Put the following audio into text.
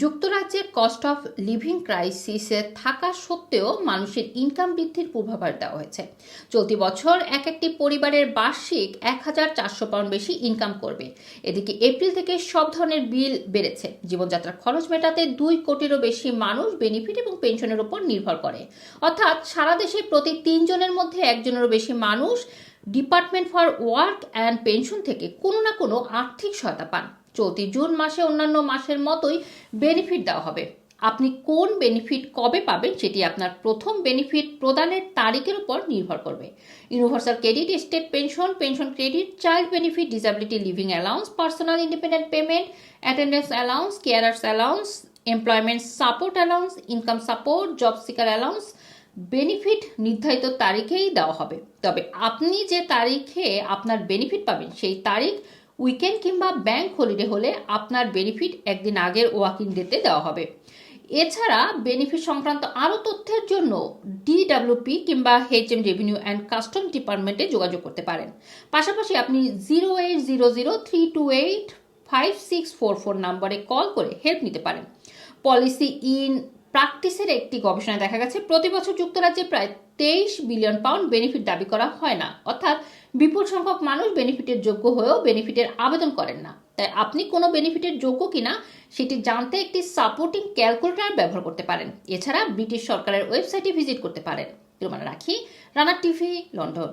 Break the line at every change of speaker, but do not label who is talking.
যুক্তরাজ্যের cost of living ক্রাইসিসে থাকা সত্ত্বেও মানুষের ইনকাম বৃদ্ধির পূর্বাভাস দেওয়া হয়েছে। চলতি বছর এক একটি পরিবারের বার্ষিক এক হাজার চারশো পাউন্ড বেশি ইনকাম করবে। এদিকে এপ্রিল থেকে সব ধরনের বিল বেড়েছে। জীবনযাত্রার খরচ মেটাতে দুই কোটিরও বেশি মানুষ বেনিফিট এবং পেনশনের উপর নির্ভর করে। অর্থাৎ সারা দেশে প্রতি তিনজনের মধ্যে একজনেরও বেশি মানুষ department for work and pension থেকে কোনো না কোনো আর্থিক সহায়তা পান। চলতি জুন মাসে অন্যান্য মাসের মতোই বেনিফিট দেওয়া হবে। আপনি কোন বেনিফিট কবে পাবেন সেটি আপনার প্রথম বেনিফিট প্রদানের তারিখের উপর নির্ভর করবে। Universal credit state pension pension credit child benefit disability living allowance personal independent payment attendance allowance carers allowance employment support allowance income support job seeker allowance benefit নির্ধারিত তারিখেই দেওয়া হবে। তবে আপনি যে তারিখে আপনার বেনিফিট পাবেন সেই তারিখ উইকেন্ড কিংবা ব্যাংক হলিডে হলে আপনার বেনিফিট একদিন আগের ওয়াকিং ডেতে দেওয়া হবে। এছাড়া বেনিফিট সংক্রান্ত আরও তথ্যের জন্য ডিডাব্লিউপি কিংবা H M revenue and custom ডিপার্টমেন্টে যোগাযোগ করতে পারেন। পাশাপাশি আপনি zero eight zero zero three two eight five six four four নম্বরে কল করে হেল্প নিতে পারেন। পলিসি ইন প্র্যাকটিসের একটি গবেষণায় দেখা গেছে, প্রতি বছর যুক্তরাজ্যে প্রায় তেইশ বিলিয়ন পাউন্ড বেনিফিট দাবি করা হয় না। অর্থাৎ বিপুল সংখ্যক মানুষ বেনিফিটের যোগ্য হয়েও বেনিফিটের আবেদন করেন না। তাই আপনি কোনো বেনিফিটের যোগ্য কিনা, সেটি জানতে একটি সাপোর্টিং ক্যালকুলেটর ব্যবহার করতে পারেন। এছাড়া ব্রিটিশ সরকারের ওয়েবসাইটে ভিজিট করতে পারেন। রাখি রানার টিভি, লন্ডন।